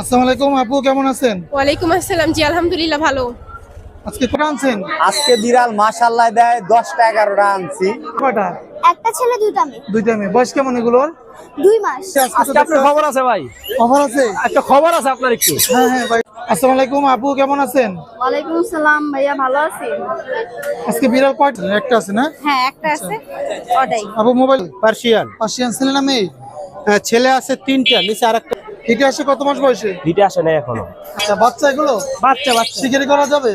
আসসালামু আলাইকুম আপু কেমন আছেন? ওয়ালাইকুম আসসালাম জি আলহামদুলিল্লাহ ভালো। আজকে কটা আনছেন? আজকে বিড়াল মাশাল্লাহ দেয় দশটা এগারোটা আনছি। কয়টা একটা ছেলে দুইটা মেয়ে। দুইটা মেয়ে। বয়স কেমন এগুলোর? দুই মাস। আজকে আপনার খবর আছে ভাই? অফার আছে? একটা খবর আছে আপনার একটু। হ্যাঁ হ্যাঁ ভাই। আসসালামু আলাইকুম আপু কেমন আছেন? ওয়ালাইকুম আসসালাম ভাইয়া ভালো আছি? আজকে বিড়াল কয়টা? একটা আছে না? হ্যাঁ একটা আছে। ওটাই আপু মোবাইল? পার্সিয়ান। পার্সিয়ান ছেলে না মেয়ে? হ্যাঁ, ছেলে আছে তিনটা নিচে আর এটা আসে কত মাস বয়সে? হিটে আসে না এখনও। আচ্ছা বাচ্চা এগুলো? বাচ্চা বাচ্চা। শিকারি করা যাবে?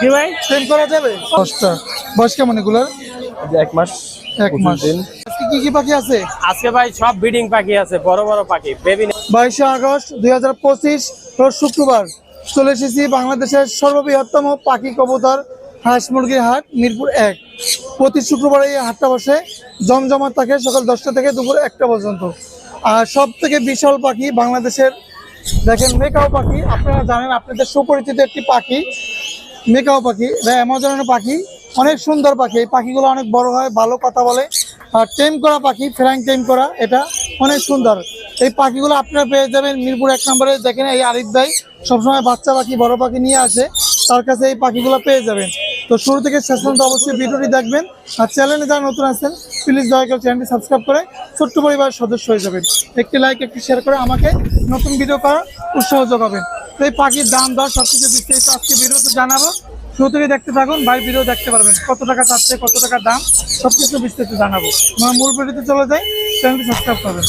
কি ভাই? ট্রেন করা যাবে? দশটা। বয়স কেমন এগুলোর? এক মাস এক মাস। আজকে কি কি পাখি আছে? আজকে ভাই সব ব্রিডিং পাখি আছে বড় বড় পাখি বেবি বাইশে আগস্ট দুই হাজার পঁচিশ রোজ শুক্রবার। চলে এসেছি বাংলাদেশের সর্ববৃহত্তম পাখি কবুতর হাঁস মুরগির হাট মিরপুর এক। প্রতি শুক্রবার এই হাটটা বসে জমজমাট থাকে সকাল দশটা থেকে দুপুর একটা পর্যন্ত। আর সব থেকে বিশাল পাখি বাংলাদেশের, দেখেন মেকাও পাখি, আপনারা জানেন আপনাদের সুপরিচিত একটি পাখি, মেকাও পাখি অ্যামাজনের পাখি, অনেক সুন্দর পাখি, এই পাখিগুলো অনেক বড় হয়, ভালো কথা বলে। আর টেম করা পাখি ফ্র্যাং টেম করা, এটা অনেক সুন্দর। এই পাখিগুলো আপনারা পেয়ে যাবেন মিরপুর এক নম্বরে। দেখেন এই আরিফ ভাই সবসময় বাচ্চা পাখি, বড় পাখি নিয়ে আসে, তার কাছে এই পাখিগুলো পেয়ে যাবেন। তো শুরু থেকে শেষ পর্যন্ত অবশ্যই ভিডিওটি দেখবেন। আর চ্যানেলে যারা নতুন আছেন প্লিজ দয়া করে চ্যানেলটি সাবস্ক্রাইব করে ছোট্ট পরিবারের সদস্য হয়ে যাবেন। একটি লাইক একটি শেয়ার করে আমাকে নতুন ভিডিও করার উৎসাহ যোগাবেন। এই পাখির দাম, দর সব কিছু বিস্তারিত আজকে ভিডিওতে জানাব। শুরু থেকে দেখতে থাকুন ভাই ভিডিও দেখতে পারবেন। কত টাকা চাচ্ছে কত টাকা দাম সব কিছু বিস্তারিত জানাব। আমরা মূল ভিডিওতে চলে যাই চ্যানেলটি সাবস্ক্রাইব করবেন।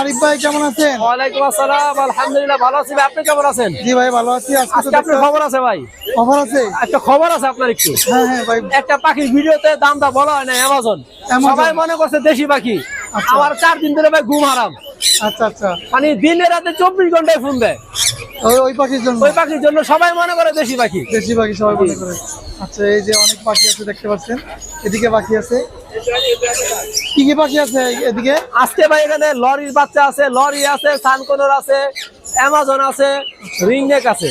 আরিফ ভাই কেমন আছেন? ওয়ালাইকুম আসসালাম আলহামদুলিল্লাহ ভালো আছি ভাই। আপনি কেমন আছেন? জি ভাই ভালো আছি। আজকে আপনার খবর আছে ভাই? অফার আছে? একটা খবর আছে আপনার একটু। হ্যাঁ হ্যাঁ ভাই। একটা পাখির ভিডিওতে দামটা বলা হয় না অ্যামাজন। সবাই মনে করছে দেশি পাখি। আচ্ছা। আমার চার দিন ধরে ভাই ঘুম হারাম। আচ্ছা আচ্ছা। মানে দিনে রাতে চব্বিশ ঘন্টায় ফোন দেয়। ওই পাখির জন্য। ওই পাখির জন্য সবাই মনে করে দেশি পাখি। দেশি পাখি সবাই মনে করে। আচ্ছা এই যে অনেক পাখি আছে দেখতে পাচ্ছেন। এদিকে পাখি আছে। কি কি পাখি আছে এদিকে? আজকে ভাই এখানে লরির বাচ্চা আছে লরি আছে সানকোনর আছে অ্যামাজন আছে রিংনেক আছে।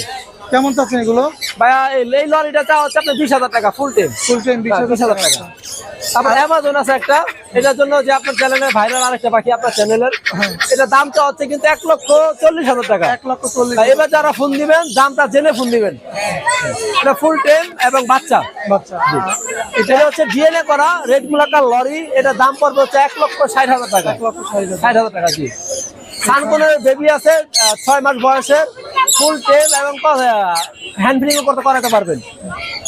কেমন চাচ্ছেন এগুলো? ভাইয়া এই লরিটা চা হচ্ছে আপনার বিশ হাজার টাকা ফুল টেম ফুল টাইম বিশ হাজার টাকা। তারপর অ্যামাজন আছে একটা। এটার জন্য যে আপনার চ্যানেলের ভাইরাল আরেকটা পাখি আপনার চ্যানেলের এটা দামটা হচ্ছে কিন্তু এক লক্ষ চল্লিশ হাজার টাকা। এক লক্ষ চল্লিশ এবার যারা ফোন দিবেন দামটা জেনে ফোন দিবেন। এটা ফুল টেম এবং বাচ্চা। বাচ্চা। এটা হচ্ছে ডিএনএ করা রেড মুলাকার লরি এটা দাম পড়বে হচ্ছে এক লক্ষ ষাট হাজার টাকা। এক লক্ষ ষাট হাজার। টাকা। জি। সানকনের বেবি আছে ছয় মাস বয়সের। ফুল টেম এবং হ্যান্ড ফিলিং করতে করাতে পারবেন।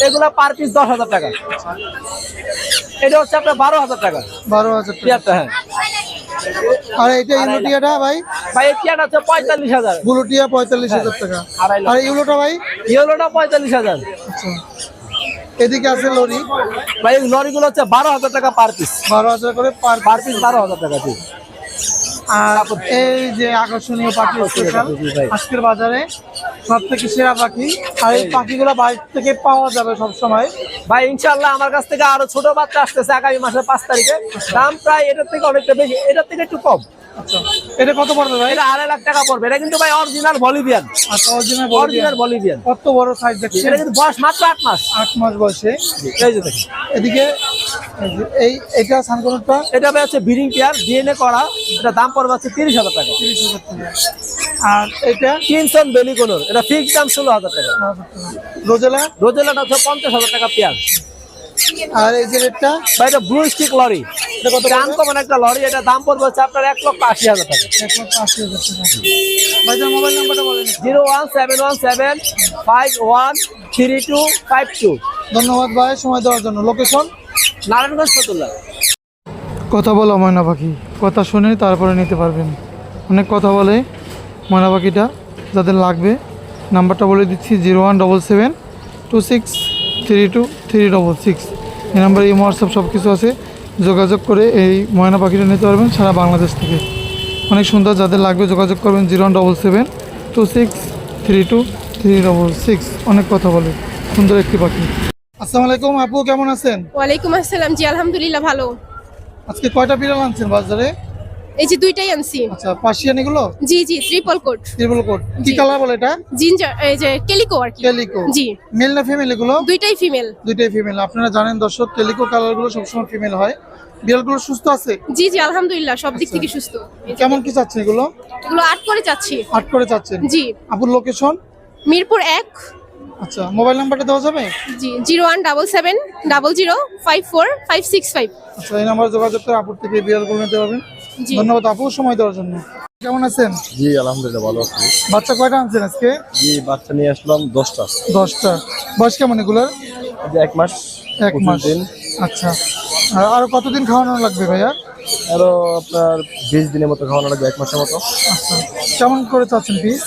এগুলা পার পিস দশ হাজার টাকা। এটা হচ্ছে আপনার বারো হাজার টাকা। বারো হাজার টিয়ারটা হ্যাঁ। আর এটা ইউলোটিয়াটা ভাই? ভাই হচ্ছে পঁয়তাল্লিশ হাজার। বুলুটিয়া পঁয়তাল্লিশ হাজার টাকা। আর ইউলোটা ভাই? পঁয়তাল্লিশ হাজার। আচ্ছা। এদিকে আছে লরি। ভাই এই লরিগুলো হচ্ছে বারো হাজার টাকা পার পিস। বারো হাজার করে পার পার পিস। বারো হাজার টাকা আর এই যে আকর্ষণীয় পাখি আজকের বাজারে সব থেকে সেরা পাখি। আর এই পাখিগুলো বাইরে থেকে পাওয়া যাবে সব সময় ভাই ইনশাল্লাহ আমার কাছ থেকে আরও ছোট বাচ্চা আসতেছে আগামী মাসের পাঁচ তারিখে। দাম প্রায় এটার থেকে অনেকটা বেশি, এটার থেকে একটু কম। আচ্ছা। এটা কত পড়বে ভাই? এটা আড়াই লাখ টাকা পড়বে। এটা কিন্তু ভাই অরিজিনাল বলিভিয়ান আচ্ছা অরিজিনাল অরিজিনাল বলিভিয়ান কত বড় সাইজ দেখছেন? এটা কিন্তু বয়স মাত্র আট মাস। আট মাস বয়সে। এই যে দেখেন। এদিকে এই এটা সানকোনটা? এটা ভাই হচ্ছে বিডিং পেয়ার ডিএনএ করা। এটা দাম পড়বে হচ্ছে তিরিশ হাজার টাকা। তিরিশ হাজার টাকা। আর এটা? কিনসন বেলিকোনোর এটা ফিক্স দাম ষোলো হাজার টাকা। রোজেলা? রোজেলাটা হচ্ছে পঞ্চাশ হাজার টাকা পেয়ার আর এই যে রেটটা? ভাই এটা ব্লু স্টিক লরি এটা কত দাম কমান একটা লরি এটা দাম পড়বে হচ্ছে আপনার এক লক্ষ আশি হাজার টাকা। এক লক্ষ আশি হাজার টাকা। ভাইজান মোবাইল নাম্বারটা বলেন zero one seven one seven five one three two five two. ধন্যবাদ ভাই সময় দেওয়ার জন্য। লোকেশন নারায়ণগঞ্জ ফতুল্লাহ কথা বলো ময়না পাখি। কথা শুনে তারপরে নিতে পারবেন। অনেক কথা বলে ময়না পাখিটা যাদের লাগবে। নাম্বারটা বলে দিচ্ছি zero one double seven two six three two three double six. এই নাম্বারে এই হোয়াটসঅ্যাপ সব কিছু আছে। যোগাযোগ করে এই ময়না পাখিটা নিতে পারবেন সারা বাংলাদেশ থেকে। অনেক সুন্দর যাদের লাগবে যোগাযোগ করবেন zero one double seven two six three two three double six. অনেক কথা বলে। সুন্দর একটি পাখি। আসসালামু আলাইকুম আপু কেমন আছেন? ওয়ালাইকুম আসসালাম জি আলহামদুলিল্লাহ ভালো। আজকে কয়টা বিড়াল আনছেন বাজারে? এই যে দুইটাই আনছি আচ্ছা পার্সিয়ান এগুলো? জি জি ট্রিপল কোট ত্রিপুল কোট কি কালার বলে এটা? জিঞ্জার এই যে কেলিকো আর কি। কেলিকো জি। মেল না ফিমেল এগুলো? দুইটাই ফিমেল দুইটাই ফিমেল আপনারা জানেন দর্শক কেলিকো কালারগুলো সবসময় ফিমেল হয়। বিড়ালগুলো সুস্থ আছে? জি জি আলহামদুলিল্লাহ সব দিক থেকে সুস্থ। কেমন কি চাচ্ছেন এগুলো? এগুলো আট করে চাচ্ছি। আট করে চাচ্ছেন? জি। আপুর লোকেশন মিরপুর এক। আচ্ছা মোবাইল নাম্বারটা দেওয়া যাবে? জি zero one double seven double zero five four five six five. আচ্ছা এই নাম্বারে যোগাযোগ করে আপুর থেকে বিড়ালগুলো নিতে পারবেন। ধন্যবাদ আপু সময় দেওয়ার জন্য। কেমন আছেন? জি আলহামদুলিল্লাহ ভালো আছি। বাচ্চা কয়টা আনছেন আজকে? জি বাচ্চা নিয়ে আসলাম দশটা। দশটা। বয়স কেমন এগুলোর? এক মাস এক মাস। দিন। আচ্ছা। আর কতদিন খাওয়ানো লাগবে ভাইয়া? আরও আপনার বিশ দিনের মতো খাওয়ানো লাগবে এক মাসের মতো। আচ্ছা। কেমন করে চাচ্ছেন পিস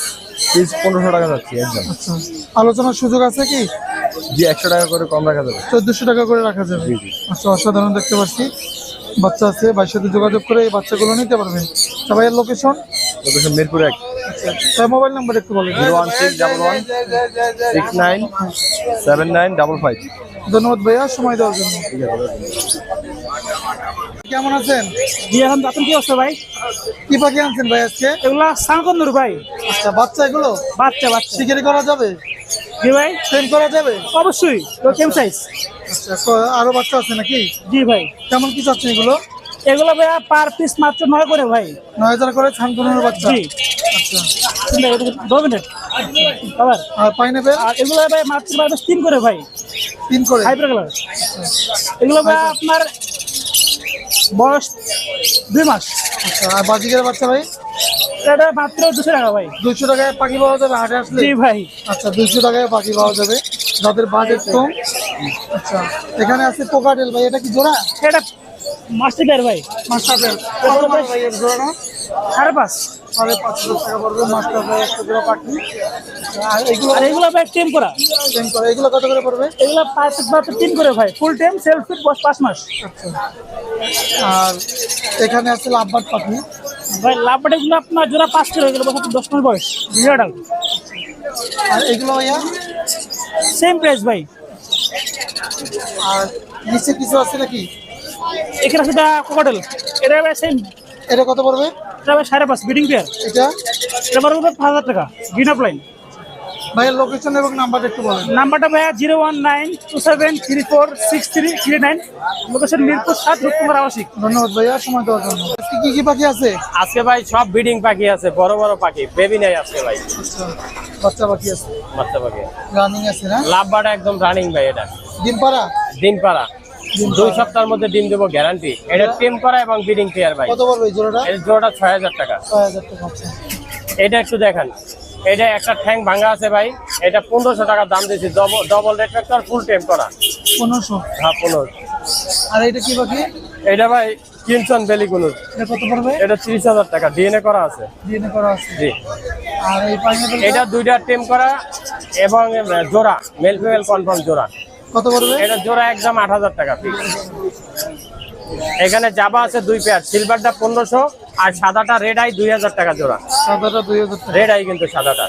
পিস পনেরোশো টাকা যাচ্ছে একদম আচ্ছা। আলোচনার সুযোগ আছে কি? জি একশো টাকা করে কম রাখা যাবে। চোদ্দশো টাকা করে রাখা যাবে। আচ্ছা অসাধারণ দেখতে পাচ্ছি। বাচ্চা আছে ভাইয়ের সাথে যোগাযোগ করে এই বাচ্চাগুলো নিতে পারবেন তা ভাইয়ের লোকেশন লোকেশন মিরপুর এক। আচ্ছা তাই মোবাইল নাম্বার একটু বলেন। Zero one six double one six nine seven nine double five. ধন্যবাদ ভাইয়া সময় দেওয়ার জন্য। কেমন আছেন? জি এখন আপনি কি অবস্থা ভাই? কি পাখি আনছেন ভাই আজকে? এগুলা সানকন্দুর ভাই। আচ্ছা বাচ্চা এগুলো? বাচ্চা বাচ্চা। শিকারি করা যাবে? জি ভাই। ট্রেন করা যাবে? অবশ্যই তো কেম সাইজ আচ্ছা আরও বাচ্চা আছে নাকি? জি ভাই। কেমন কি চাচ্ছেন এগুলো? এগুলো ভাই পার পিস মাত্র নয় করে ভাই। নয় হাজার করে ছান কোনের বাচ্চা। জি। আচ্ছা। দু মিনিট আবার। আর পাইনাপেল আর এগুলো ভাই মাত্র পার তিন করে ভাই। তিন করে? কালার এগুলো ভাই আপনার বয়স দুই মাস। আচ্ছা আর বাজিকের বাচ্চা ভাই? এটা মাত্র দুশো টাকা ভাই। টাকায় পাখি পাওয়া যাবে হাটে আসলে? জি ভাই। আচ্ছা দুইশো টাকায় পাখি পাওয়া যাবে। যাদের বাজেট কম আচ্ছা এখানে আছে কোকাটেল ভাই এটা কি জোড়া? এটা মাস্টার পেয়ার ভাই মাস্টার কত মানে ভাই এর সাড়ে পাঁচ। সাড়ে পাঁচশো টাকা পড়বে মাস্টার ভাই একটা জোড়া পাখি। আর এগুলো? আর এগুলো ভাই টেম করা। করে। এগুলো কত করে পড়বে? এগুলো মাত্র তিন করে ভাই ফুল টাইম সেলফ ফিট পাঁচ মাস। আচ্ছা। আর এখানে আছে লাভবাট পাখি। ভাই লাভবাটা এগুলো আপনার জোড়া পাঁচ করে এগুলো বছর দশ মাস বয়স আর এগুলো ভাইয়া? সেম প্রাইস ভাই। আর নিচে কিছু আছে নাকি? এখানে আছে এটা কোকাটেল এটা ভাই সেম এটা কত পড়বে? এটা সাড়ে পাঁচ বিডিং পেয়ার এটা? এটা পড়বে পাঁচ হাজার টাকা গ্রিন আপ লাইন ভাইয়ের লোকেশন এবং নাম্বারটা একটু বলেন। নাম্বারটা ভাইয়া zero one nine two seven three four six three three nine location Mirpur সাত রূপকুমার আবাসিক। ধন্যবাদ ভাইয়া সময় দেওয়ার জন্য। আজকে কি কি পাখি আছে? আজকে ভাই সব ব্রিডিং পাখি আছে বড় বড় পাখি বেবি নাই আজকে ভাই। আচ্ছা বাচ্চা পাখি আছে। বাচ্চা পাখি। রানিং আছে না? লাভ বাটা একদম রানিং ভাই এটা। ডিম পাড়া ডিম পাড়া দুই সপ্তাহের মধ্যে ডিম দেবো গ্যারান্টি এটা টেম করা এবং ব্রিডিং পেয়ার ভাই। কত পড়বে জোড়াটা? এর জোড়াটা ছয় হাজার টাকা। ছয় হাজার টাকা আচ্ছা। এটা একটু দেখান। এটা একটা ঠ্যাং ভাঙা আছে ভাই। এটা পনেরোশো টাকা দাম দিয়েছি। ডবল রেট ফ্যাক্টর ফুল টেম করা। পনেরোশো? হ্যাঁ পনেরো আর এটা কি পাখি এটা ভাই কিনসন বেলিগুনুর এটা কত পড়বে? এটা তিরিশ হাজার টাকা। ডিএনএ করা আছে। ডিএনএ করা আছে। জি। আর এই এটা দুইটা টেম করা এবং জোড়া। মেল ফিমেল কনফার্ম জোড়া। কত পড়বে? এটা জোড়া একদম আট হাজার টাকা পিস এখানে জাবা আছে দুই পেয়ার সিলভারটা পনেরোশো আর সাদাটা রেড আই দুই হাজার টাকা জোড়া। সাদাটা দুই হাজার টাকা। রেড আই কিন্তু সাদাটা।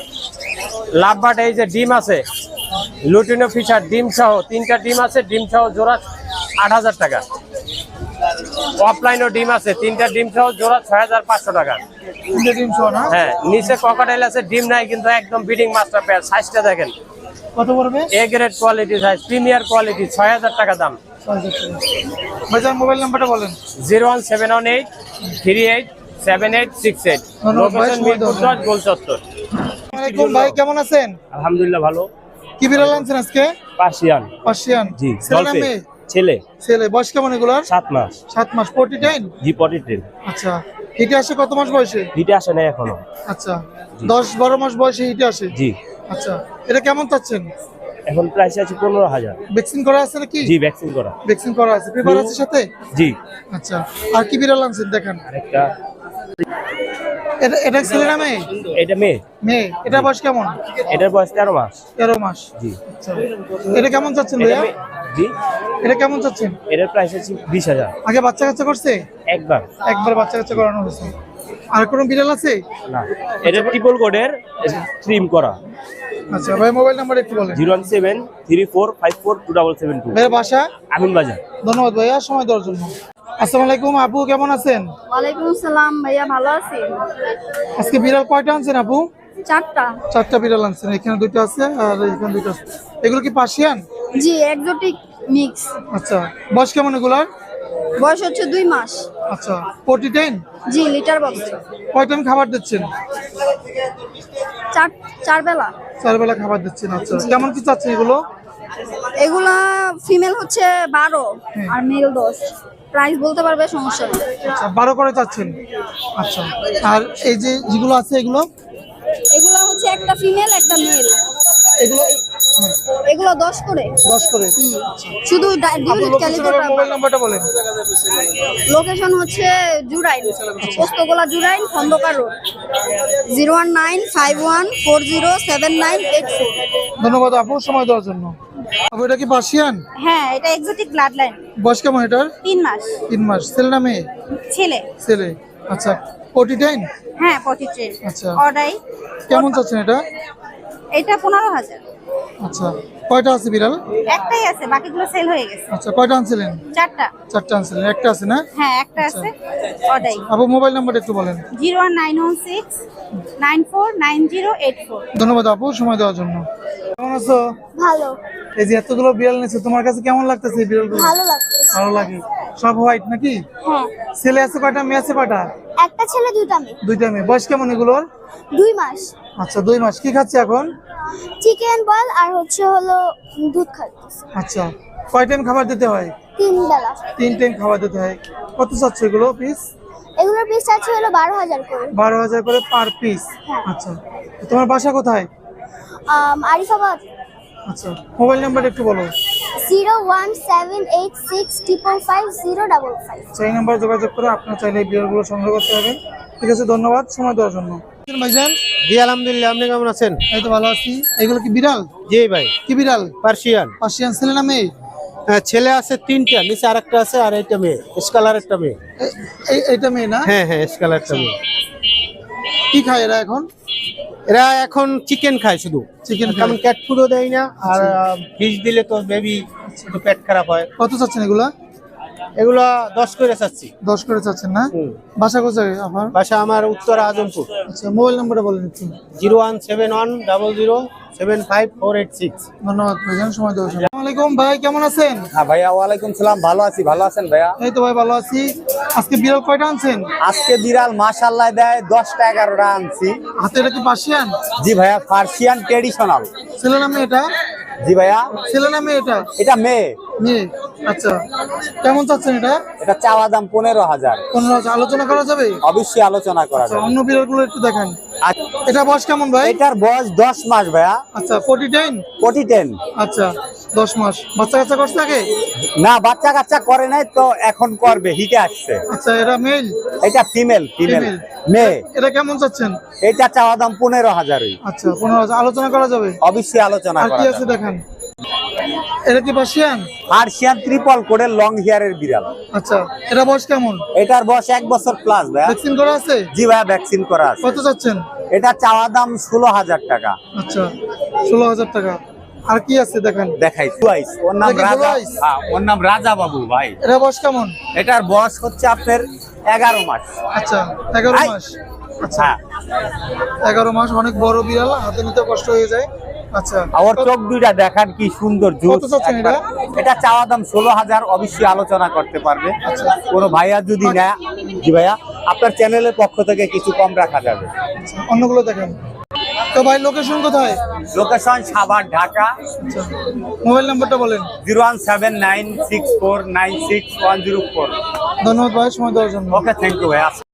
লাভবাট এই যে ডিম আছে লুটিনো ফিশার ডিম সহ তিনটা ডিম আছে ডিম সহ জোড়া আট হাজার টাকা। অফলাইনও ডিম আছে তিনটা ডিম সহ জোড়া ছয় হাজার পাঁচশো টাকা। তিনটে ডিম শো না? হ্যাঁ নিচে ককাটাইল আছে ডিম নাই কিন্তু একদম বিডিং মাস্টার পেয়ার সাইজটা দেখেন। কত পড়বে? A grade quality size premier quality ছয় হাজার টাকা দাম। ছয় হাজার টাকা। ভাইজান মোবাইল নাম্বারটা বলেন। Zero one seven one eight three eight seven eight six eight. ধন্যবাদ ভাই, লোকেশন মিরপুর দেওয়ার দশ গোল চত্বর। আসসালামাইকুম ভাই কেমন আছেন? আলহামদুলিল্লাহ ভালো। কি বিড়াল আনছেন আজকে? পার্সিয়ান। পার্সিয়ান। জি ছেলে ছেলে। ছেলে। বয়স কেমন এগুলার? সাত মাস। সাত মাস। ফোর্টি টাইন জি পটি ট্রেন আচ্ছা। হিটে আসে কত মাস বয়সে? হিটে আসে না এখনও। আচ্ছা। দশ বারো মাস বয়সে হিটে আসে? জি। আচ্ছা এটা কেমন চাচ্ছেন? এখন প্রাইস আছে পনেরো হাজার। ভ্যাকসিন করা আছে নাকি? জি ভ্যাকসিন করা। ভ্যাকসিন করা আছে। পেপার আছে সাথে? জি। আচ্ছা আর কি বিড়াল আনছেন দেখেন? আরেকটা। এটা এটা ছেলে না মেয়ে? এটা মেয়ে। মেয়ে। এটা বয়স কেমন? এটার বয়স তেরো মাস। তেরো মাস। জি। আচ্ছা। এটা কেমন চাচ্ছেন ভাইয়া? জি। এটা কেমন চাচ্ছেন? এটার প্রাইস আছে বিশ হাজার। আগে বাচ্চা কাচ্চা করছে? একবার। একবার বাচ্চা কাচ্চা করানো হয়েছে। আর কোনো বিড়াল আছে? না। এটা ট্রিপল কোডের ট্রিম করা। আচ্ছা ভাই মোবাইল নাম্বার একটু বলেন। Zero one seven three four five four two double seven two. ভাইয়ের বাসা? আমিন বাজার। ধন্যবাদ ভাইয়া সময় দেওয়ার জন্য। আসসালামু আলাইকুম আপু কেমন আছেন? ওয়ালাইকুম আসসালাম ভাইয়া ভালো আছি। আজকে বিড়াল কয়টা আনছেন আপু? চারটা। চারটা বিড়াল আনছেন এখানে দুটো আছে আর এখানে দুটো আছে। এগুলো কি পার্সিয়ান? জি একজোটিক মিক্স আচ্ছা বয়স কেমন এগুলার? বয়স হচ্ছে দুই মাস। আচ্ছা ফোর্টি টেন জি লিটার বক্স। কয় টাইম খাবার দিচ্ছেন? চার চার বেলা। চার বেলা খাবার দিচ্ছেন আচ্ছা। কেমন কি চাচ্ছেন এগুলো? এগুলা ফিমেল হচ্ছে বারো আর মেল দশ। প্রাইস বলতে পারবে সমস্যা নেই। আচ্ছা বারো করে চাচ্ছেন? আচ্ছা। আর এই যে যেগুলো আছে এগুলো? এগুলো হচ্ছে একটা ফিমেল একটা মেল এগুলো এগুলো দশ করে? দশ করে। শুধু আপনার লোকেশন মোবাইল নাম্বারটা বলেন। লোকেশন হচ্ছে Jurain Postogola Jurain Khandakar road. Zero one nine five one four zero seven nine eight four. ধন্যবাদ আপু সময় দেওয়ার জন্য। আপু এটা কি পার্সিয়ান? হ্যাঁ এটা এক্সোটিক ব্লাড লাইন বয়স কেমন এটার? তিন মাস। তিন মাস। ছেলে না মেয়ে? ছেলে। ছেলে। আচ্ছা ফোর্টি টেন হ্যাঁ পটি ট্রেন আচ্ছা। অর্ডাই। কেমন চাচ্ছেন এটা? এটা পনেরো হাজার। আচ্ছা কয়টা আছে বিড়াল? একটাই আছে বাকিগুলো সেল হয়ে গেছে। আচ্ছা কয়টা আনছিলেন? চারটা। চারটা আনছিলেন একটা আছে না? হ্যাঁ একটা আছে অর্ডাই আপু মোবাইল নাম্বারটা একটু বলেন। Zero one nine one six nine four nine zero eight four. ধন্যবাদ আপু সময় দেওয়ার জন্য। কেমন আছো? ভালো। এই যে এতগুলো বিড়াল নিয়েছো তোমার কাছে কেমন লাগতেছে এই বিড়ালগুলো? ভালো লাগছে। ভালো লাগে। সব হোয়াইট নাকি? হ্যাঁ। ছেলে আছে কয়টা মেয়ে আছে কয়টা? একটা ছেলে দুইটা মেয়ে। দুইটা মেয়ে। বয়স কেমন এগুলোর? দুই মাস। আচ্ছা দুই মাস কি খাচ্ছে এখন? চিকেন বল আর হচ্ছে হলো দুধ খাচ্ছে আচ্ছা কয় টাইম খাবার দিতে হয়? তিন বেলা। তিন টাইম খাবার দিতে হয়। কত চাচ্ছ এগুলো পিস এগুলোর পিস আছে হলো বারো হাজার করে। বারো হাজার করে পার পিস আচ্ছা তোমার বাসা কোথায়? আরিফাবাদ। আচ্ছা মোবাইল নাম্বার একটু বলো। Zero one seven eight six triple five zero double five সেই নাম্বার যোগাযোগ করে আপনার চাইলে এই বিড়ালগুলো সংগ্রহ করতে হবে ঠিক আছে ধন্যবাদ সময় দেওয়ার জন্য। ভাইজান। জি আলহামদুলিল্লাহ আপনি কেমন আছেন? এই তো ভালো আছি। এগুলো কি বিড়াল? জি ভাই। কি বিড়াল? পার্সিয়ান। পার্সিয়ান ছেলে না মেয়ে? হ্যাঁ, ছেলে আছে তিনটা নিচে আরেকটা আছে আর এইটা মেয়ে স্কালার একটা মেয়ে। এইটা মেয়ে না? হ্যাঁ হ্যাঁ স্কালার একটা মেয়ে। কি খায় এরা এখন? এরা এখন চিকেন খায় শুধু। চিকেন কারণ ক্যাট ফুডও দেয় না আর ফিশ দিলে তো বেবি একটু পেট খারাপ হয়। কত চাচ্ছেন এগুলা? এগুলো দশ করে চাচ্ছি। দশ করে চাচ্ছেন না? বাসা কোথায় আমার বাসা আমার উত্তর আজমপুর। আচ্ছা মোবাইল নাম্বারটা বলেন একটু zero one seven one double zero seven five four eight six. ধন্যবাদ সময় দেওয়ার আলাইকুম ভাই কেমন আছেন? হ্যাঁ ভাইয়া ওয়ালাইকুম সালাম। ভালো আছি ভালো আছেন ভাইয়া? এই তো ভাই ভালো আছি। আজকে বিড়াল কয়টা আনছেন? আজকে বিড়াল মাশাল্লাহ দেয় দশটা এগারোটা আনছি। হাতে এটা কি পার্সিয়ান? জি ভাইয়া পার্সিয়ান ট্রেডিশনাল। ছেলে না মেয়ে এটা? জি ভাইয়া। ছেলে না মেয়ে এটা? এটা মেয়ে। মেয়ে আচ্ছা। কেমন চাচ্ছেন এটা? এটা চাওয়া দাম পনেরো হাজার। পনেরো হাজার। আলোচনা করা যাবে? অবশ্যই আলোচনা করা আচ্ছা যাবে। অন্য বিড়ালগুলো একটু দেখান। এটা বয়স কেমন ভাই? এটার বয়স দশ মাস ভাইয়া। আচ্ছা ফোর্টি টেন কোটি টেন আচ্ছা। দশ মাস। বাচ্চা কাচ্চা করছে আগে? না বাচ্চা কাচ্চা করে নাই তো এখন করবে হিটে আসছে। আচ্ছা এটা মেল এটা ফিমেল ফিমেল। মেয়ে। এটা কেমন চাচ্ছেন? এটা চাওয়া দাম পনেরো হাজারই আচ্ছা পনেরো হাজার। আলোচনা করা যাবে? অবশ্যই আলোচনা আর কি আছে দেখান? এটা কি পার্সিয়ান পার্সিয়ান ত্রিপল কোডের লং হেয়ারের বিড়াল। আচ্ছা এটা বয়স কেমন? এটার বয়স এক বছর প্লাস ভাইয়া। ভ্যাকসিন করা আছে? জি ভাইয়া ভ্যাকসিন করা আছে। কত চাচ্ছেন? এটা চাওয়া দাম ষোলো হাজার টাকা। আচ্ছা ষোলো হাজার টাকা। আর কি আছে দেখেন? দেখাই টুয়াইস ওর নাম রাজা। হ্যাঁ, ওর নাম রাজা বাবু ভাই। এটা বয়স কেমন? এটার বয়স হচ্ছে আপনার এগারো মাস। আচ্ছা এগারো। মাস। আচ্ছা। হ্যাঁ। এগারো মাস অনেক বড় বিড়াল হাতে নিতে কষ্ট হয়ে যায়। আচ্ছা। আর চোখ দুইটা দেখান কি সুন্দর জুস? এটা? চাওয়া দাম ষোলো হাজার অবশ্যই আলোচনা করতে পারবে। আচ্ছা। কোনো ভাইয়া যদি না জি ভাইয়া আপনার চ্যানেলের পক্ষ থেকে কিছু কম রাখা যাবে। আচ্ছা, অন্যগুলো দেখেন। তো ভাই লোকেশন কোথায়? লোকেশন সাভার ঢাকা। মোবাইল নাম্বারটা বলেন। Zero one seven nine six four nine six one zero four. ধন্যবাদ ভাই সময় দেওয়ার জন্য। ওকে থ্যাংক ইউ ভাইয়া